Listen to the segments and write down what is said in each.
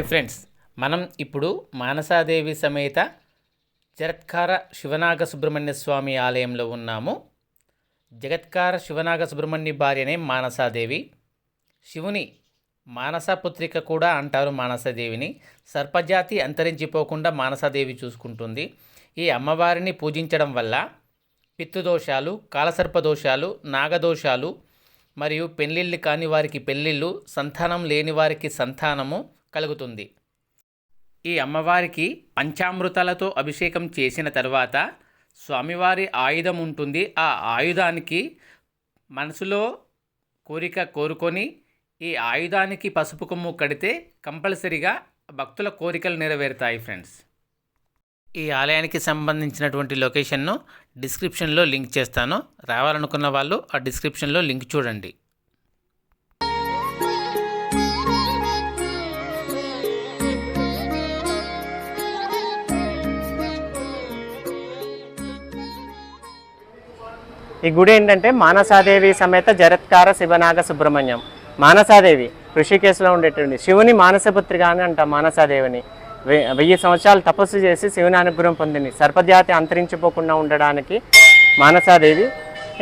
Hi friends మనం ఇప్పుడు మానసాదేవి సమేత జగత్కార శివనాగ సుబ్రహ్మణ్య స్వామి ఆలయంలో ఉన్నాము. జగత్కార శివనాగ సుబ్రహ్మణ్య భార్యనే మానసాదేవి. శివుని మానసపుత్రిక కూడా అంటారు మానసాదేవిని. సర్పజాతి అంతరించిపోకుండా మానసాదేవి చూసుకుంటుంది. ఈ అమ్మవారిని పూజించడం వల్ల పిత్తుదోషాలు కాలసర్పదోషాలు నాగదోషాలు మరియు పెళ్ళిళ్ళు కాని వారికి పెళ్ళిళ్ళు సంతానం లేని వారికి సంతానము కలుగుతుంది. ఈ అమ్మవారికి పంచామృతాలతో అభిషేకం చేసిన తర్వాత స్వామివారి ఆయుధం ఉంటుంది. ఆ ఆయుధానికి మనసులో కోరిక కోరుకొని ఈ ఆయుధానికి పసుపు కొమ్ము కడితే కంపల్సరిగా భక్తుల కోరికలు నెరవేరుతాయి ఫ్రెండ్స్. ఈ ఆలయానికి సంబంధించినటువంటి లొకేషన్ను డిస్క్రిప్షన్లో లింక్ చేస్తాను. రావాలనుకున్న వాళ్ళు ఆ డిస్క్రిప్షన్లో లింక్ చూడండి. ఈ గుడి ఏంటంటే మానసాదేవి సమేత జరత్కార శివనాగ సుబ్రహ్మణ్యం. మానసాదేవి ఋషికేశ్లో ఉండేటువంటి శివుని మానసపుత్రిగా అని అంటాం మానసాదేవిని. వెయ్యి సంవత్సరాలు తపస్సు చేసి శివుని అనుగ్రహం పొందింది. సర్పజాతి అంతరించిపోకుండా ఉండడానికి మానసాదేవి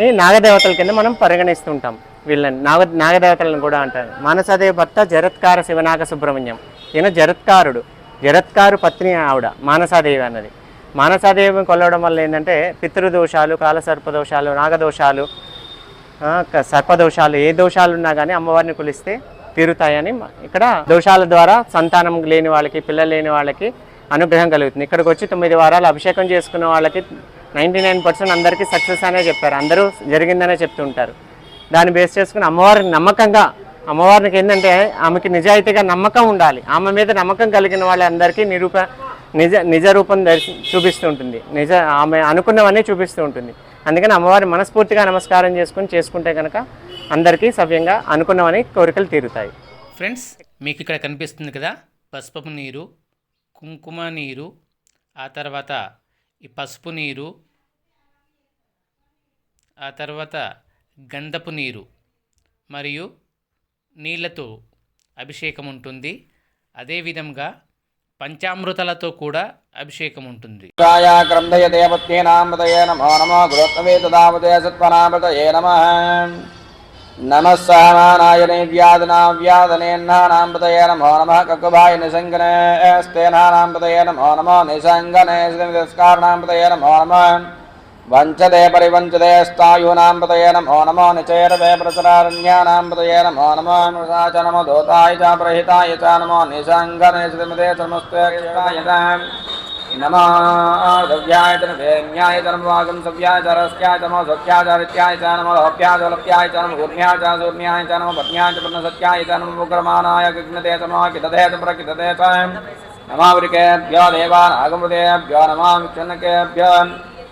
ఈ నాగదేవతల కింద మనం పరిగణిస్తుంటాం. వీళ్ళని నాగ నాగదేవతలను కూడా అంటారు. మానసాదేవి భర్త జరత్కార శివనాగ సుబ్రహ్మణ్యం. ఈయన జరత్కారుడు. జరత్కారు పత్ని ఆవిడ మానసాదేవి అన్నది. మానసాదేవిని కొలవడం వల్ల ఏంటంటే పితృదోషాలు కాలసర్పదోషాలు నాగదోషాలు సర్పదోషాలు ఏ దోషాలు ఉన్నా కానీ అమ్మవారిని కొలిస్తే తీరుతాయని ఇక్కడ దోషాల ద్వారా సంతానం లేని వాళ్ళకి పిల్లలు లేని వాళ్ళకి అనుగ్రహం కలుగుతుంది. ఇక్కడికి వచ్చి తొమ్మిది వారాలు అభిషేకం చేసుకున్న వాళ్ళకి నైంటీ నైన్ పర్సెంట్ అందరికీ సక్సెస్ అనే చెప్పారు. అందరూ జరిగిందనే చెప్తుంటారు. దాన్ని బేస్ చేసుకుని అమ్మవారిని నమ్మకంగా అమ్మవారికి ఏంటంటే ఆమెకి నిజాయితీగా నమ్మకం ఉండాలి. ఆమె మీద నమ్మకం కలిగిన వాళ్ళందరికీ నిరూప నిజ నిజ రూపం దర్శి చూపిస్తూ ఉంటుంది. నిజ ఆమె అనుకున్నవన్నీ చూపిస్తూ ఉంటుంది. అందుకని అమ్మవారి మనస్ఫూర్తిగా నమస్కారం చేసుకుని చేసుకుంటే కనుక అందరికీ సవ్యంగా అనుకున్నవని కోరికలు తీరుతాయి. ఫ్రెండ్స్ మీకు ఇక్కడ కనిపిస్తుంది కదా పసుపు నీరు కుంకుమ నీరు ఆ తర్వాత ఈ పసుపు నీరు ఆ తర్వాత గంధపు నీరు మరియు నీళ్ళతో అభిషేకం ఉంటుంది. అదేవిధంగా పంచామృతలతో కూడా అభిషేకం ఉంటుంది. నమ సహమానాయ నమో నమ. నమో నమో. वंचदे परिवञ्चते स्थायुनां पतये नमो नमो निचैरवे प्रसरारण्यानां पतये नमो नमो नृषा च नमो धोताय च प्रहिताय च नमो निशाङ्गनिषदमिदे नमस्ते नमो द्रव्याय च नभेम्याय च नमोगं सव्याय च रस्याय च नमो सौख्याय च रित्याय च नमो लोभ्याय च लभ्याय नमो ऊर्म्याय च सूर्म्याय च नमो पत्न्याय च पन्नसत्याय च नमो मुक्रमाणाय कृष्णते च नमो कितते च प्रकितते च। नमावृकेभ्यो देवानागमृतेभ्यो नमामिक्षुनकेभ्यो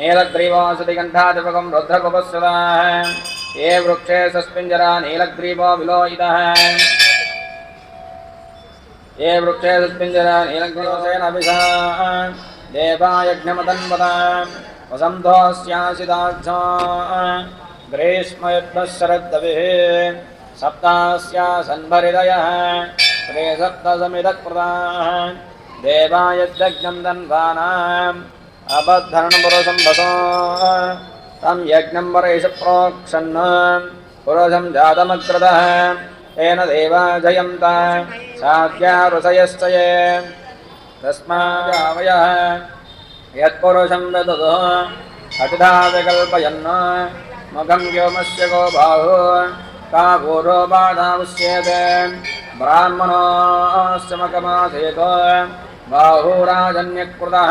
नीलग्रीवासुतिकण्ठाधिपकं रुद्रकुपस्सुताः ये वृक्षे सस्मिञ्जरा नीलग्रीवो विलोहितः। ये वृक्षे सस्मिञ्जरा नीलग्रीवसेनभिषा देवायज्ञमतन्वता वसन्धोऽस्यासिदार्था ग्रीष्मयुद्धः शरद्दभिः सप्तास्या सन्भरिदयः। त्रिसप्तसमिदकृताः देवायज्ञम् दन्वानाम्। अबद्धरणपुरुषं वसो तं यज्ञं पुरुषं तेन देवा जयन्त। साध्या ऋषयश्च ये तस्मादावयः यत्पुरुषं विदुः अटिधा गो बाहु। का बाहुराजन्यकृतः।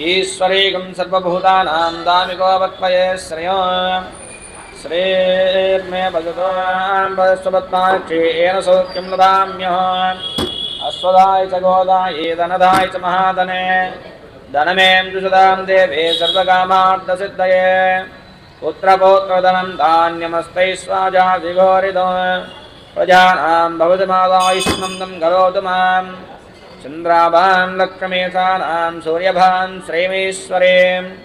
ईश्वरीकं सर्वभूतानां दामिको सौख्यं ददाम्यः। अश्वदाय च गोदाय, धनदाय च महाधने। धनमें दुषदां देवे, सर्वकामार्थसिद्धये। पुत्रपौत्रधनं प्रजानां भवति करोतु माम्। चन्द्राभां लक्ष्मीसानां सूर्यभां श्रीमेश्वरीं।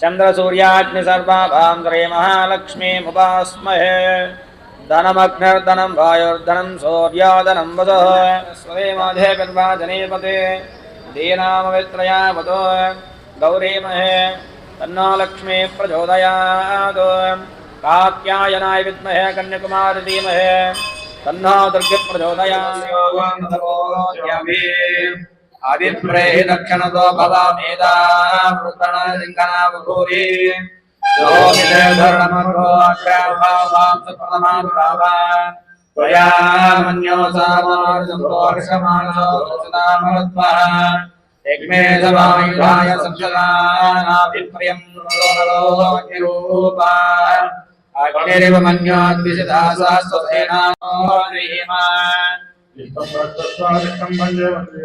चन्द्रसूर्याग्निसर्वाभां श्रीमहालक्ष्मीमुपास्महे। धनमग्निर्धनं वायुर्धनं सूर्याधनं वसः। स्वरे मध्ये गर्भाजनेपते। दीनामवित्रया वदो गौरीमहे। तन्नो लक्ष्मी प्रचोदयात्। कात्यायनाय विद्महे कन्याकुमारी धीमहे। तन्नो दुर्गे प्रचोदयात् अभिप्रेहि दक्षिणतो भवामेदा वृत्तणलिङ्गना बभूरि त्वया मन्यो सामार्जम्पोर्षमाणोषदामरुत्वः यज्ञे समायुधाय संशदानाभिप्रियम् निरूपा अग्निरिव मन्योद्विषिता स्वस्वसेनान् विष्णुभक्तस्वादिष्टं भजे वंदे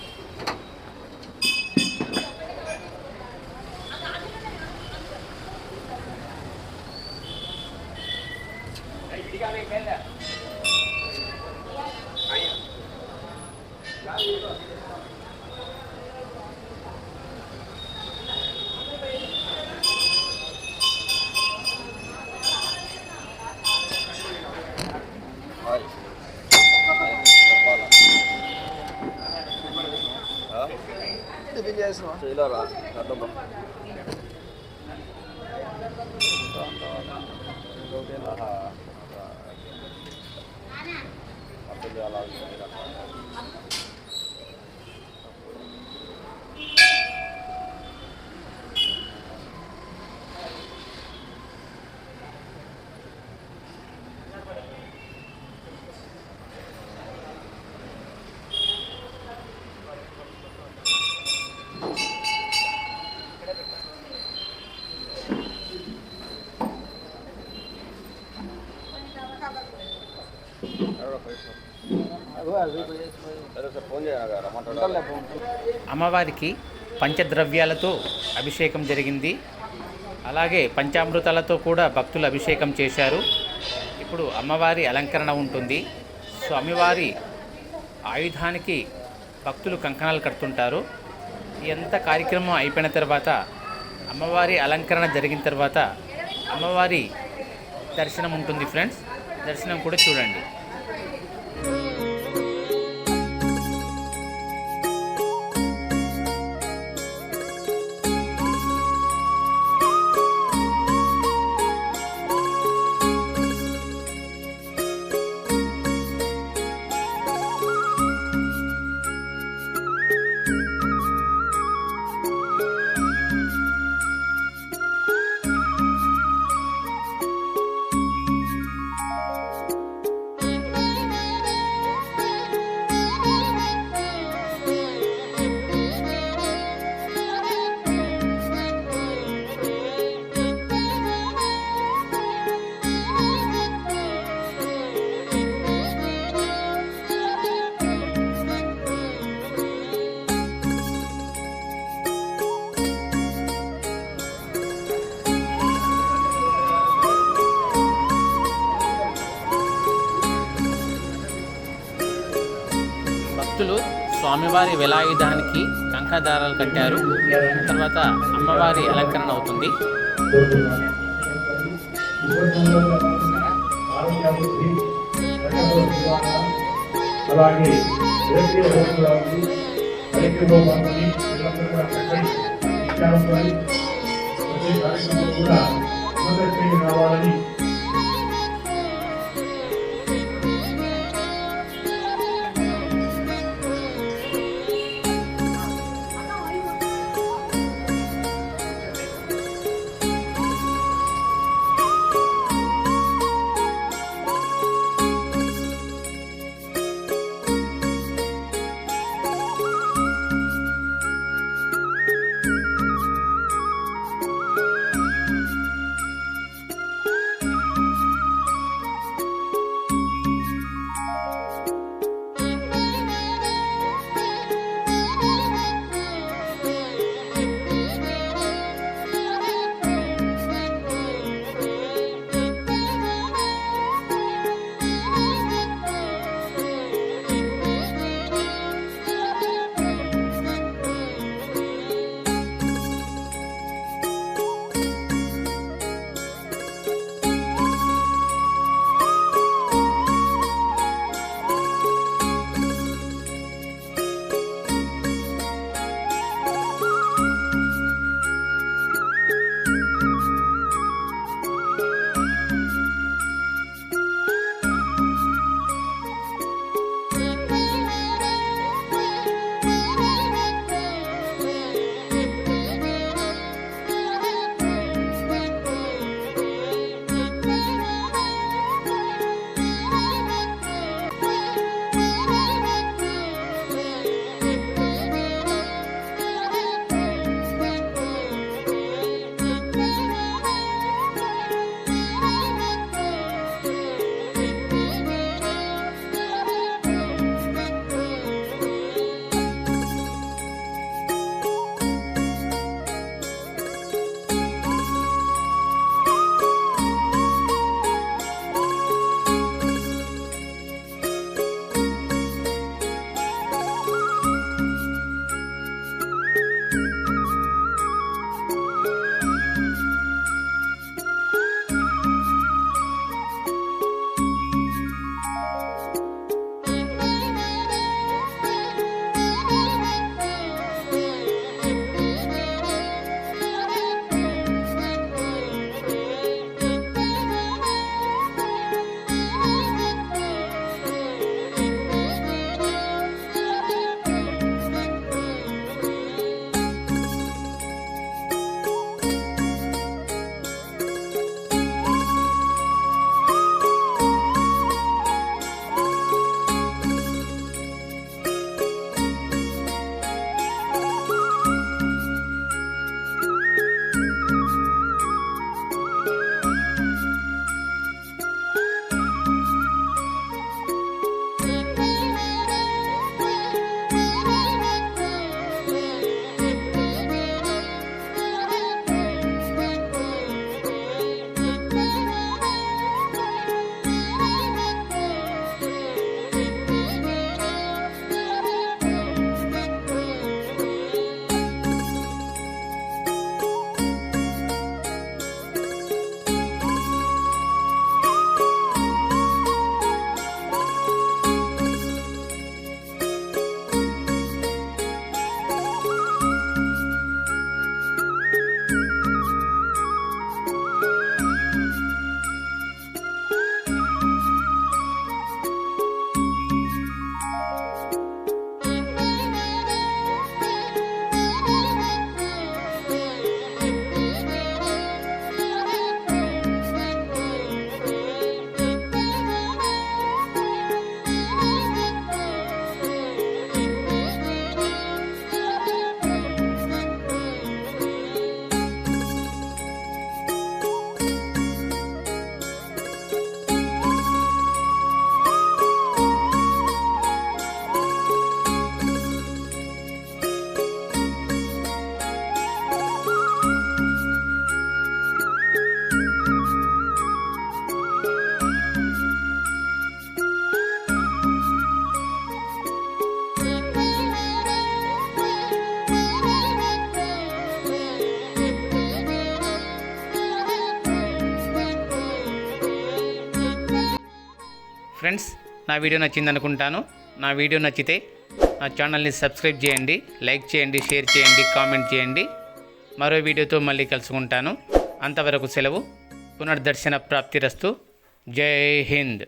చేయలేరా అమ్మవారికి పంచద్రవ్యాలతో అభిషేకం జరిగింది. అలాగే పంచామృతాలతో కూడా భక్తులు అభిషేకం చేశారు. ఇప్పుడు అమ్మవారి అలంకరణ ఉంటుంది. స్వామివారి ఆయుధానికి భక్తులు కంకణాలు కడుతుంటారు. ఎంత కార్యక్రమం అయిపోయిన తర్వాత అమ్మవారి అలంకరణ జరిగిన తర్వాత అమ్మవారి దర్శనం ఉంటుంది ఫ్రెండ్స్. దర్శనం కూడా చూడండి. స్వామివారి విలాయుధానికి కంకదారాలు కట్టారు. తర్వాత అమ్మవారి అలంకరణ అవుతుంది. అలాగే కూడా ఫ్రెండ్స్ నా వీడియో నచ్చింది అనుకుంటాను నా వీడియో నచ్చితే నా ఛానల్ని సబ్స్క్రైబ్ చేయండి లైక్ చేయండి షేర్ చేయండి కామెంట్ చేయండి. మరో వీడియోతో మళ్ళీ కలుసుకుంటాను. అంతవరకు సెలవు. పునర్దర్శన ప్రాప్తిరస్తు. జై హింద్.